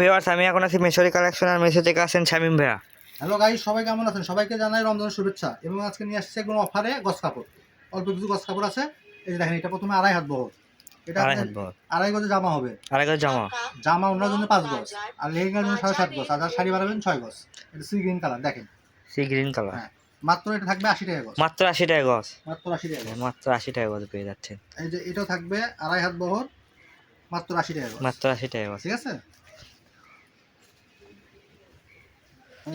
Viewers আমি এখন আছি মেসরি কালেকশন আর মেসো থেকে আসেন শামিম ভাইয়া? হ্যালো গাইস সবাই কেমন আছেন? সবাইকে জানাই রমজানের শুভেচ্ছা এবং আজকে নিয়ে আসছে একদম অফারে গস কাপড়। অল্প কিছু গস কাপড় আছে। এই যে দেখেন এটা প্রথমে আড়াই হাত বহর। এটা আড়াই হাত বহর। আড়াই গজে জামা হবে। আড়াই গজ জামা। জামা ওনার জন্য পাঁচ গজ। আর লেহেঙ্গার জন্য সাড়ে সাত গজ। আর শাড়ি বানাবেন ছয় গজ। এটা সি গ্রিন কালার দেখেন। সি গ্রিন কালার হ্যাঁ। মাত্র এটা থাকবে আশি টাকা গজ। মাত্র আশি টাকা গজ। মাত্র আশি টাকা মাত্র আশি টাকা গজ পেয়ে যাচ্ছেন। এই যে এটাও থাকবে আড়াই হাত বহর। মাত্র আশি টাকা মাত্র আশি টাকা ঠিক আছে এই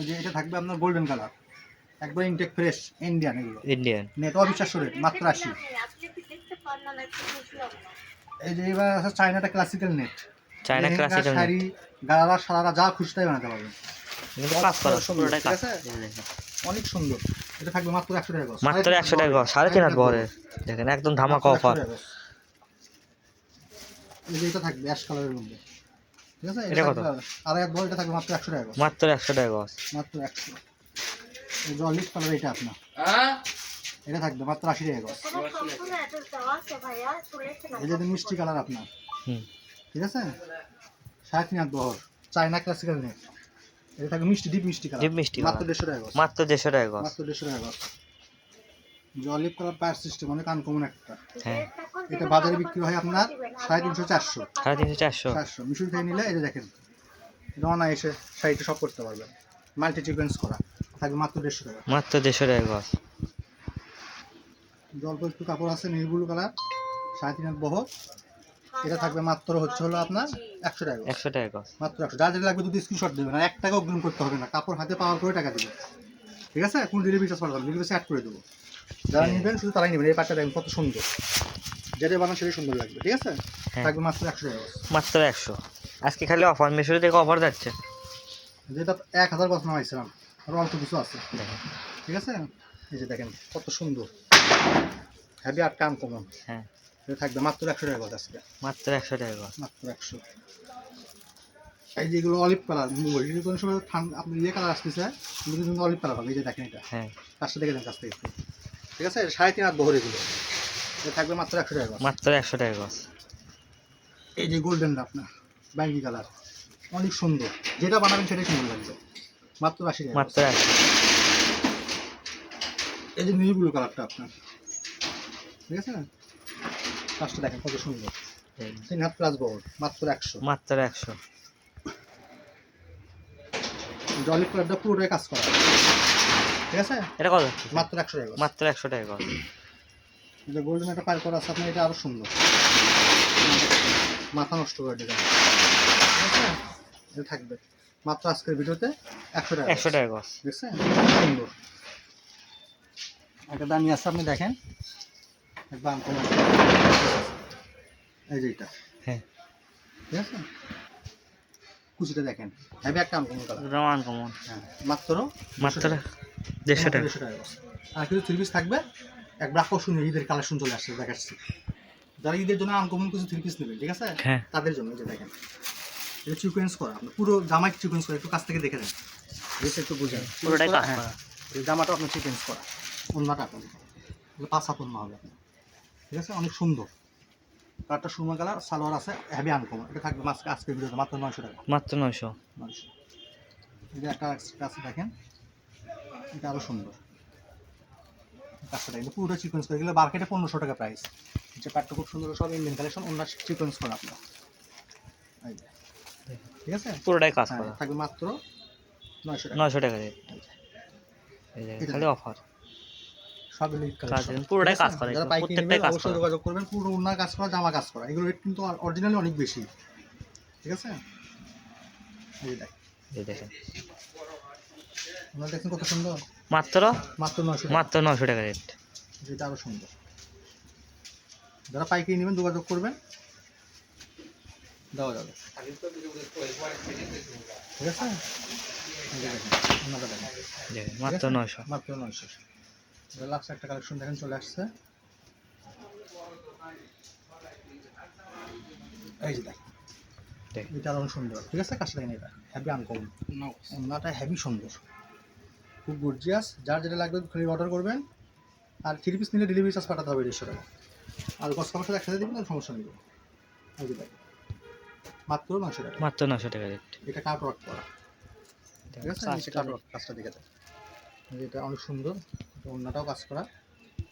যে এটা থাকবে আপনার গোল্ডেন কালার একবার ইনটেক ফ্রেশ ইন্ডিয়ান এগুলো। ইন্ডিয়ান নেট অবিশ্বাস্য রেট মাত্র আশি। এই যে এবার আছে চাইনাটা classical net China classical sari গালারা সারারা যা খুশি তাই বানাতে পারবেন। করা? অনেক সুন্দর। এটা থাকবে মাত্র একশো টাকা। মাত্র একশো টাকা সাড়ে তিন হাত বহরের দেখেন একদম ধামাকা অফার এটা থাকবে অ্যাশ কালারের মধ্যে। ঠিক আছে? এটা কত? হাত বড় এটা থাকবে মাত্র একশো টাকা মাত্র একশো টাকা গজ। মাত্র একশো। কালার এটা আপনার। এটা থাকবে মাত্র আশি টাকা গজ। এই যে মিষ্টি কালার আপনার। ঠিক আছে? বহর চায়না ক্লাসিক্যাল নেট এটা থাকবে মিষ্টি ডিপ মিষ্টি কালার ডিপ মিষ্টি মাত্র। দেড়শো টাকা মাত্র দেড়শো টাকা গজ। মাত্র দেড়শো টাকা যে কালার পায়ার সিস্টেম অনেক আনকমন একটা। হ্যাঁ। এটা বাজারে বিক্রি হয় আপনার সাড়ে তিনশো চারশো। সাড়ে তিনশো চারশো। চারশো। মিশুর নিলে যে দেখেন শাড়িটা সব করতে পারবেন। মাল্টি করা থাকবে মাত্র দেড়শো টাকা। মাত্র দেড়শো টাকা গজ। অল্প একটু কাপড় আছে নীল ব্লু কালার সাড়ে তিন বহর। এটা থাকবে মাত্র হচ্ছে হলো আপনার একশো টাকা একশো টাকা মাত্র একশো। যা যেটা লাগবে যদি স্ক্রিনশট দেবেন আর এক টাকা অগ্রিম করতে হবে না। কাপড় হাতে পাওয়ার করে টাকা দেবেন। ঠিক আছে? কোন ডেলিভারি চার্জ পাঠাবেন ডেলিভারি অ্যাড করে দেবো। যারা নেবেন শুধু তারাই নেবেন এই পাটটা দেখেন কত সুন্দর। যেটা বানান সেটাই সুন্দর লাগবে ঠিক আছে? হ্যাঁ। থাকবে মাত্র একশো টাকা। মাত্র একশো। আজকে খালি অফার মেসরি থেকে অফার যাচ্ছে। যেটা এক হাজার গছ নামাইছিলাম আরও অল্প কিছু আছে। ঠিক আছে? এই যে দেখেন কত সুন্দর। হ্যাভি আর কাম কমন হ্যাঁ। এটা থাকবে মাত্র একশো টাকা গজ আজকে। মাত্র একশো টাকা মাত্র একশো। এই যেগুলো অলিভ কালার যদি কোনো সময় ঠান্ডা আপনি ইয়ে কালার আসতেছে কিন্তু অলিভ কালার হবে এই যে দেখেন এটা। হ্যাঁ। কাজটা দেখে দেন কাছ থেকে। একটু। ঠিক আছে? সাড়ে তিন হাত বহর এগুলো। থাকবে মাত্র একশো টাকা। মাত্র একশো টাকা গজ। এই যে গোল্ডেনটা আপনার ব্যাঙ্গি কালার অনেক সুন্দর। যেটা বানাবেন সেটাই সুন্দর লাগবে। মাত্র আশি টাকা মাত্র। একশো। এই যে নীল ব্লু কালারটা আপনার ঠিক আছে? কাজটা দেখেন কত সুন্দর। তিন হাত প্লাস বহর মাত্র একশো। মাত্র একশো। জলের কালারটা পুরোটাই কাজ করা। ঠিক আছে? এটা কত মাত্র একশো টাকা মাত্র একশো টাকা যে গোল্ডেন একটা পার করা আছে আপনার এটা আরও সুন্দর। মাথা নষ্ট করে ঠিক আছে? এটা থাকবে। মাত্র আজকের ভিডিওতে একশো টাকা একশো টাকা গজ দেখছেন সুন্দর। একটা দামি আছে আপনি দেখেন। একদম কমন এই যে এটা। হ্যাঁ। ঠিক আছে? কুচিটা দেখেন। হ্যাভি একটা আনকমন কালার রমান কমন হ্যাঁ মাত্র মাত্র দেড়শো টাকা। আর কিছু থ্রি পিস থাকবে। একবার আকর্ষণীয় ঈদের কালেকশন চলে আসছে দেখাচ্ছি যারা ঈদের জন্য আনকমন কিছু থ্রি পিস নেবে ঠিক আছে? হ্যাঁ। তাদের জন্য যে দেখেন এটা চিকুয়েন্স করা। আপনার পুরো জামাই চিকুয়েন্স করা একটু কাছ থেকে দেখে দেন বেশ একটু বুঝেন। পুরোটাই হ্যাঁ। এই জামাটা আপনার চিকুয়েন্স করা। অন্যটা আপনার পাঁচ হাত হবে ঠিক আছে? অনেক সুন্দর। কালারটা সুরমা কালার সালোয়ার আছে হ্যাভি আনকমন এটা থাকবে মাছ আজকের ভিডিওতে মাত্র নয়শো টাকা। মাত্র নয়শো। নয়শো। যে একটা দেখেন। এটা আরও সুন্দর। কাজটা দেখেন পুরোটা চিকোয়েন্স করে গেলে মার্কেটে পনেরোশো টাকা প্রাইস যে প্যাটটা খুব সুন্দর সব ইন্ডিয়ান কালেকশন অন্য চিকোয়েন্স করা আপনার। ঠিক আছে? পুরোটাই কাজ হ্যাঁ, করা। থাকবে মাত্র নয়শো টাকা। নয়শো টাকা এই যে। খালি অফার সব পুরোটাই কাজ? করা যারা পাইকারি কাজ অবশ্যই যোগাযোগ করবেন পুরো উন্নার কাজ করা জামা কাজ করা। এগুলো রেট কিন্তু অরিজিনালি অনেক বেশি। ঠিক আছে? এই দেখেন। আপনারা দেখছেন কত সুন্দর। মাত্র? মাত্র নয়শো মাত্র নয়শো টাকা রেট। যেটা আরও সুন্দর। যারা পাইকারি নেবেন যোগাযোগ করবেন। দেওয়া যাবে। ঠিক আছে? মাত্র নয়শো। মাত্র নয়শো। লাস্ট একটা কালেকশন দেখেন চলে আসছে। এই যে দেখেন। দেখেন এটা আরও সুন্দর। ঠিক আছে? কাজটা এটা হ্যাভি আনকমন ওনাটা হ্যাভি সুন্দর। খুব গর্জিয়াস যার যেটা লাগবে খালি অর্ডার করবেন। আর থ্রি পিস নিলে ডেলিভারি চার্জ পাঠাতে হবে দেড়শো টাকা। আর গছ সাথে একসাথে দিবেন আর সমস্যা নেই। মাত্র নশো টাকা। মাত্র নশো টাকা রেট এটা কাট ওয়ার্ক করা। ঠিক আছে? নিচে কাট ওয়ার্ক কাজটা দেখে এটা অনেক সুন্দর। অন্যটাও কাজ করা।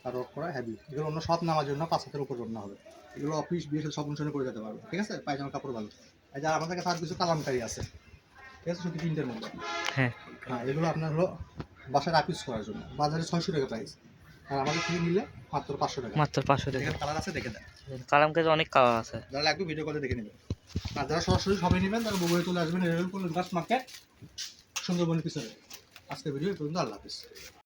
কাট ওয়ার্ক করা হ্যাভি এগুলো অন্য সব নামার জন্য পাঁচ হাতের উপর অন্য হবে। এগুলো অফিস বিয়ে সব অনুষ্ঠানে করে যেতে পারবে। ঠিক আছে? পায়জামা কাপড় ভালো। আর যার আমাদের কাছে আর কিছু কালামকারি আছে। ঠিক আছে? শুধু তিনটের মধ্যে হ্যাঁ। হ্যাঁ এগুলো আপনার হলো বাসায় আপিস করার জন্য। বাজারে ছয়শো টাকা প্রাইস আর আমাদের থেকে নিলে মাত্র পাঁচশো টাকা। মাত্র পাঁচশো টাকা। কালার আছে দেখে দেন। কালাম কাজে অনেক কালার আছে। তাহলে লাগবে ভিডিও কলে দেখে নেবেন। আর যারা সরাসরি সবাই নেবেন তারা বগুড়ে চলে আসবেন রেলওয়ে মার্কেট সুন্দরবনের পিছনে। আজকে ভিডিও এই পর্যন্ত আল্লাহ হাফিজ।